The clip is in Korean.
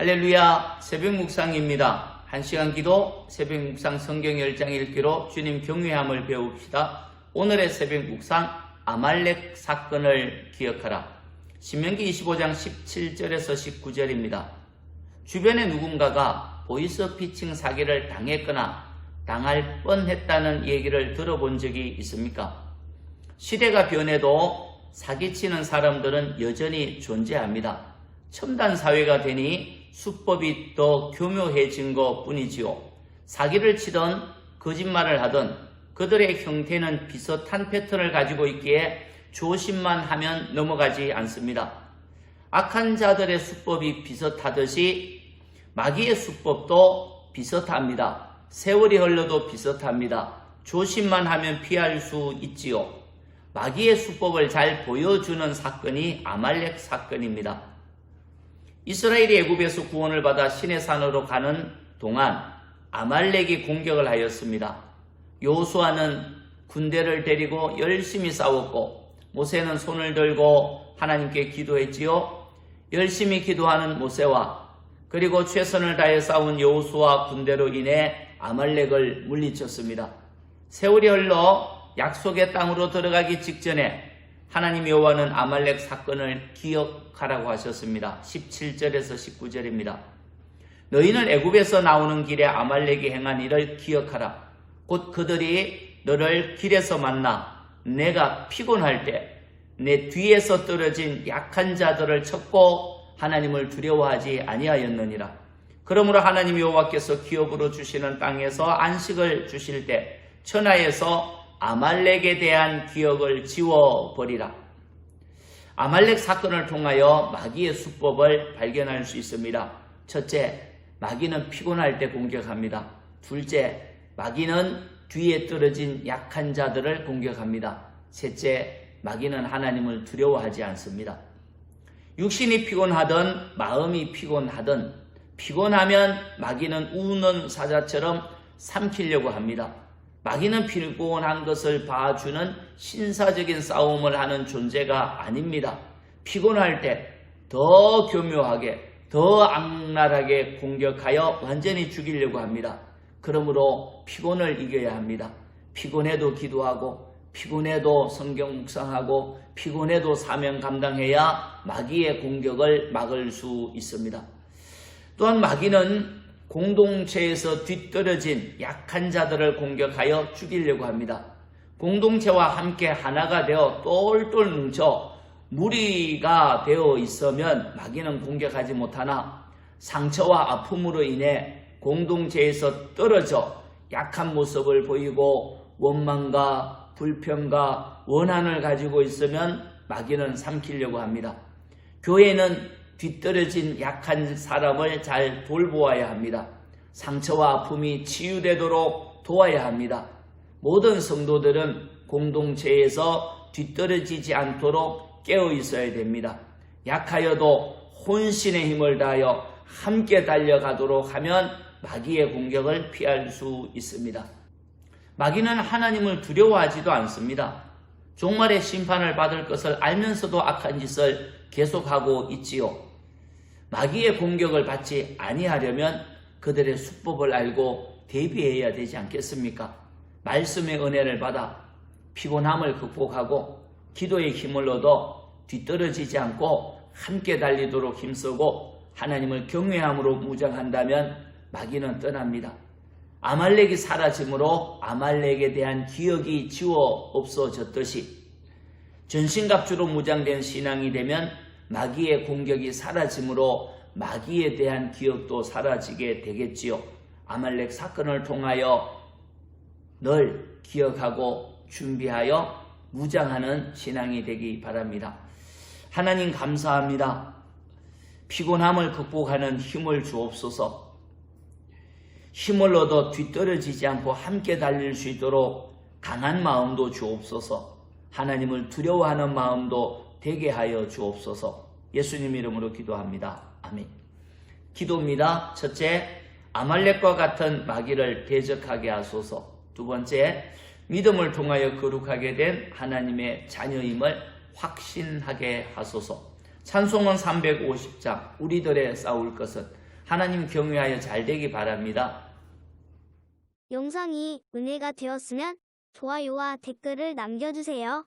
할렐루야 새벽 묵상입니다. 한 시간 기도 새벽 묵상 성경 열장 읽기로 주님 경외함을 배웁시다. 오늘의 새벽 묵상 아말렉 사건을 기억하라. 신명기 25장 17절에서 19절입니다. 주변에 누군가가 보이스 피칭 사기를 당했거나 당할 뻔했다는 얘기를 들어본 적이 있습니까? 시대가 변해도 사기치는 사람들은 여전히 존재합니다. 첨단 사회가 되니 수법이 더 교묘해진 것 뿐이지요. 사기를 치던 거짓말을 하던 그들의 형태는 비슷한 패턴을 가지고 있기에 조심만 하면 넘어가지 않습니다. 악한 자들의 수법이 비슷하듯이 마귀의 수법도 비슷합니다. 세월이 흘러도 비슷합니다. 조심만 하면 피할 수 있지요. 마귀의 수법을 잘 보여주는 사건이 아말렉 사건입니다. 이스라엘이 애굽에서 구원을 받아 신의 산으로 가는 동안 아말렉이 공격을 하였습니다. 요수아는 군대를 데리고 열심히 싸웠고 모세는 손을 들고 하나님께 기도했지요. 열심히 기도하는 모세와 그리고 최선을 다해 싸운 여호수아 군대로 인해 아말렉을 물리쳤습니다. 세월이 흘러 약속의 땅으로 들어가기 직전에 하나님 여호와는 아말렉 사건을 기억하라고 하셨습니다. 17절에서 19절입니다. 너희는 애굽에서 나오는 길에 아말렉이 행한 일을 기억하라. 곧 그들이 너를 길에서 만나 내가 피곤할 때 내 뒤에서 떨어진 약한 자들을 쳤고 하나님을 두려워하지 아니하였느니라. 그러므로 하나님 여호와께서 기업으로 주시는 땅에서 안식을 주실 때 천하에서 아말렉에 대한 기억을 지워버리라. 아말렉 사건을 통하여 마귀의 수법을 발견할 수 있습니다. 첫째, 마귀는 피곤할 때 공격합니다. 둘째, 마귀는 뒤에 떨어진 약한 자들을 공격합니다. 셋째, 마귀는 하나님을 두려워하지 않습니다. 육신이 피곤하든 마음이 피곤하든 피곤하면 마귀는 우는 사자처럼 삼키려고 합니다. 마귀는 피곤한 것을 봐주는 신사적인 싸움을 하는 존재가 아닙니다. 피곤할 때 더 교묘하게, 더 악랄하게 공격하여 완전히 죽이려고 합니다. 그러므로 피곤을 이겨야 합니다. 피곤해도 기도하고, 피곤해도 성경 묵상하고, 피곤해도 사명 감당해야 마귀의 공격을 막을 수 있습니다. 또한 마귀는 공동체에서 뒤떨어진 약한 자들을 공격하여 죽이려고 합니다. 공동체와 함께 하나가 되어 똘똘 뭉쳐 무리가 되어 있으면 마귀는 공격하지 못하나 상처와 아픔으로 인해 공동체에서 떨어져 약한 모습을 보이고 원망과 불평과 원한을 가지고 있으면 마귀는 삼키려고 합니다. 교회는 뒤떨어진 약한 사람을 잘 돌보아야 합니다. 상처와 아픔이 치유되도록 도와야 합니다. 모든 성도들은 공동체에서 뒤떨어지지 않도록 깨어 있어야 됩니다. 약하여도 혼신의 힘을 다하여 함께 달려가도록 하면 마귀의 공격을 피할 수 있습니다. 마귀는 하나님을 두려워하지도 않습니다. 종말의 심판을 받을 것을 알면서도 악한 짓을 계속하고 있지요. 마귀의 공격을 받지 아니하려면 그들의 수법을 알고 대비해야 되지 않겠습니까? 말씀의 은혜를 받아 피곤함을 극복하고 기도의 힘을 얻어 뒤떨어지지 않고 함께 달리도록 힘쓰고 하나님을 경외함으로 무장한다면 마귀는 떠납니다. 아말렉이 사라짐으로 아말렉에 대한 기억이 지워 없어졌듯이 전신갑주로 무장된 신앙이 되면 마귀의 공격이 사라짐으로 마귀에 대한 기억도 사라지게 되겠지요. 아말렉 사건을 통하여 늘 기억하고 준비하여 무장하는 신앙이 되기 바랍니다. 하나님 감사합니다. 피곤함을 극복하는 힘을 주옵소서. 힘을 얻어 뒤떨어지지 않고 함께 달릴 수 있도록 강한 마음도 주옵소서. 하나님을 두려워하는 마음도 되게 하여 주옵소서. 예수님 이름으로 기도합니다. 아멘. 기도입니다. 첫째, 아말렉과 같은 마귀를 대적하게 하소서. 두 번째, 믿음을 통하여 거룩하게 된 하나님의 자녀임을 확신하게 하소서. 찬송은 350장, 우리들의 싸울 것은 하나님 경외하여 잘 되기 바랍니다. 영상이 은혜가 되었으면 좋아요와 댓글을 남겨주세요.